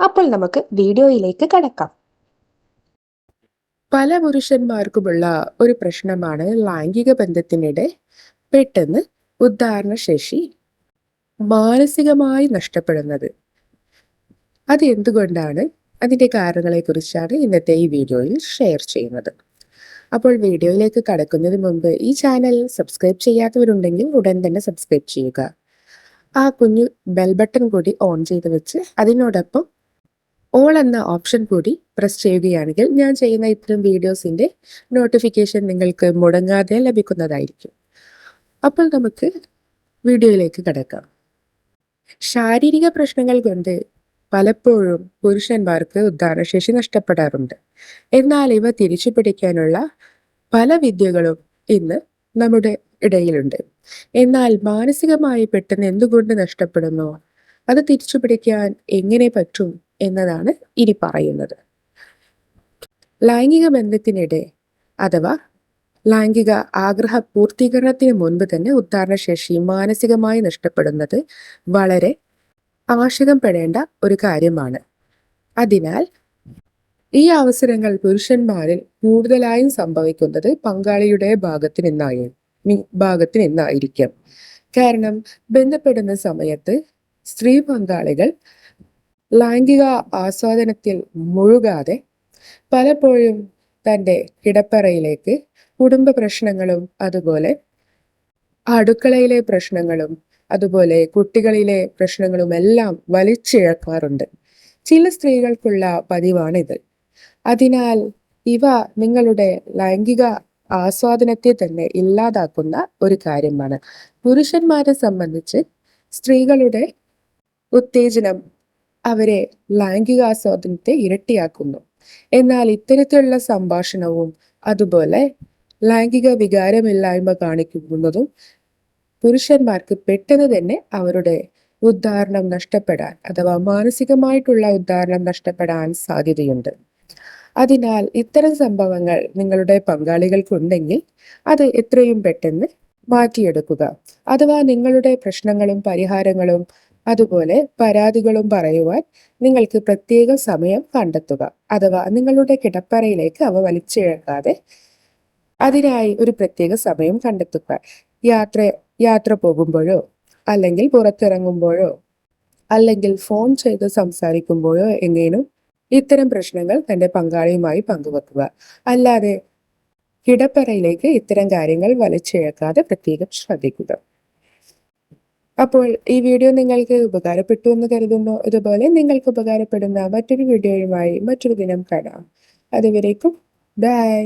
അപ്പോൾ നമുക്ക് വീഡിയോയിലേക്ക് കടക്കാം. പല പുരുഷന്മാർക്കുമുള്ള ഒരു പ്രശ്നമാണ് ലൈംഗിക ബന്ധത്തിനിടെ പെട്ടെന്ന് ഉദ്ധാരണശേഷി മാനസികമായി നഷ്ടപ്പെടുന്നത്. അത് എന്തുകൊണ്ടാണ് അതിന്റെ കാരണങ്ങളെക്കുറിച്ചാണ് ഇന്നത്തെ ഈ വീഡിയോയിൽ ഷെയർ ചെയ്യുന്നത്. അപ്പോൾ വീഡിയോയിലേക്ക് കടക്കുന്നതിന് മുമ്പ് ഈ ചാനൽ സബ്സ്ക്രൈബ് ചെയ്യാത്തവരുണ്ടെങ്കിൽ ഉടൻ തന്നെ സബ്സ്ക്രൈബ് ചെയ്യുക. ആ കുഞ്ഞു ബെൽ ബട്ടൺ കൂടി ഓൺ ചെയ്ത് വെച്ച് അതിനോടൊപ്പം ഓൾ എന്ന ഓപ്ഷൻ കൂടി പ്രസ് ചെയ്യുകയാണെങ്കിൽ ഞാൻ ചെയ്യുന്ന ഇത്തരം വീഡിയോസിന്റെ നോട്ടിഫിക്കേഷൻ നിങ്ങൾക്ക് മുടങ്ങാതെ ലഭിക്കുന്നതായിരിക്കും. അപ്പോൾ നമുക്ക് വീഡിയോയിലേക്ക് കിടക്കാം. ശാരീരിക പ്രശ്നങ്ങൾ കൊണ്ട് പലപ്പോഴും പുരുഷന്മാർക്ക് ഉദ്ധാരണശേഷി നഷ്ടപ്പെടാറുണ്ട്. എന്നാൽ ഇവ തിരിച്ചു പിടിക്കാനുള്ള പല വിദ്യകളും ഇന്ന് നമ്മുടെ ഇടയിലുണ്ട്. എന്നാൽ മാനസികമായി പെട്ടെന്ന് എന്തുകൊണ്ട് നഷ്ടപ്പെടുന്നു? അത് തിരിച്ചു പിടിക്കാൻ എങ്ങനെ പറ്റും? എന്നതാണ് ഇനി പറയുന്നത്. ലൈംഗിക ബന്ധത്തിനിടെ അഥവാ ലൈംഗിക ആഗ്രഹ പൂർത്തീകരണത്തിന് മുൻപ് തന്നെ ഉദ്ധാരണശേഷി മാനസികമായി നഷ്ടപ്പെടുന്നത് വളരെ ആശങ്കപ്പെടേണ്ട ഒരു കാര്യമാണ്. അതിനാൽ ഈ അവസരങ്ങൾ പുരുഷന്മാരിൽ കൂടുതലായും സംഭവിക്കുന്നത് പങ്കാളിയുടെ ഭാഗത്ത് നിന്നായി ഭാഗത്ത് നിന്നായിരിക്കും കാരണം ബന്ധപ്പെടുന്ന സമയത്ത് സ്ത്രീ പങ്കാളികൾ ലൈംഗിക ആസ്വാദനത്തിൽ മുഴുകാതെ പലപ്പോഴും തന്റെ കിടപ്പറയിലേക്ക് കുടുംബ പ്രശ്നങ്ങളും അതുപോലെ അടുക്കളയിലെ പ്രശ്നങ്ങളും അതുപോലെ കുട്ടികളിലെ പ്രശ്നങ്ങളും എല്ലാം വലിച്ചിഴക്കാറുണ്ട്. ചില സ്ത്രീകൾക്കുള്ള പതിവാണിത്. അതിനാൽ ഇവ നിങ്ങളുടെ ലൈംഗിക ആസ്വാദനത്തെ തന്നെ ഇല്ലാതാക്കുന്ന ഒരു കാര്യമാണ്. പുരുഷന്മാരെ സംബന്ധിച്ച് സ്ത്രീകളുടെ ഉത്തേജനം അവരെ ലൈംഗികാസ്വാദനത്തെ ഇരട്ടിയാക്കുന്നു. എന്നാൽ ഇത്തരത്തിലുള്ള സംഭാഷണവും അതുപോലെ ലൈംഗിക വികാരമില്ലായ്മ കാണിക്കുന്നതും പുരുഷന്മാർക്ക് പെട്ടെന്ന് തന്നെ അവരുടെ ഉദ്ധാരണം നഷ്ടപ്പെടാൻ അഥവാ മാനസികമായിട്ടുള്ള ഉദ്ധാരണം നഷ്ടപ്പെടാൻ സാധ്യതയുണ്ട്. അതിനാൽ ഇത്തരം സംഭവങ്ങൾ നിങ്ങളുടെ പങ്കാളികൾക്കുണ്ടെങ്കിൽ അത് എത്രയും പെട്ടെന്ന് മാറ്റിയെടുക്കുക. അഥവാ നിങ്ങളുടെ പ്രശ്നങ്ങളും പരിഹാരങ്ങളും അതുപോലെ പരാതികളും പറയുവാൻ നിങ്ങൾക്ക് പ്രത്യേക സമയം കണ്ടെത്തുക. അഥവാ നിങ്ങളുടെ കിടപ്പറയിലേക്ക് അവ വലിച്ചിഴക്കാതെ അതിനായി ഒരു പ്രത്യേക സമയം കണ്ടെത്തുക യാത്ര യാത്ര പോകുമ്പോഴോ അല്ലെങ്കിൽ പുറത്തിറങ്ങുമ്പോഴോ അല്ലെങ്കിൽ ഫോൺ ചെയ്ത് സംസാരിക്കുമ്പോഴോ എങ്ങനെയും ഇത്തരം പ്രശ്നങ്ങൾ തന്റെ പങ്കാളിയുമായി പങ്കുവെക്കുക. അല്ലാതെ കിടപ്പറയിലേക്ക് ഇത്തരം കാര്യങ്ങൾ വലിച്ചിഴക്കാതെ പ്രത്യേകം ശ്രദ്ധിക്കുക. അപ്പോൾ ഈ വീഡിയോ നിങ്ങൾക്ക് ഉപകാരപ്പെട്ടു എന്ന് കരുതുന്നു. ഇതുപോലെ നിങ്ങൾക്ക് ഉപകാരപ്പെടുന്ന മറ്റൊരു വീഡിയോയുമായി മറ്റൊരു ദിനം കാണാം. അതുവരേക്കും ബൈ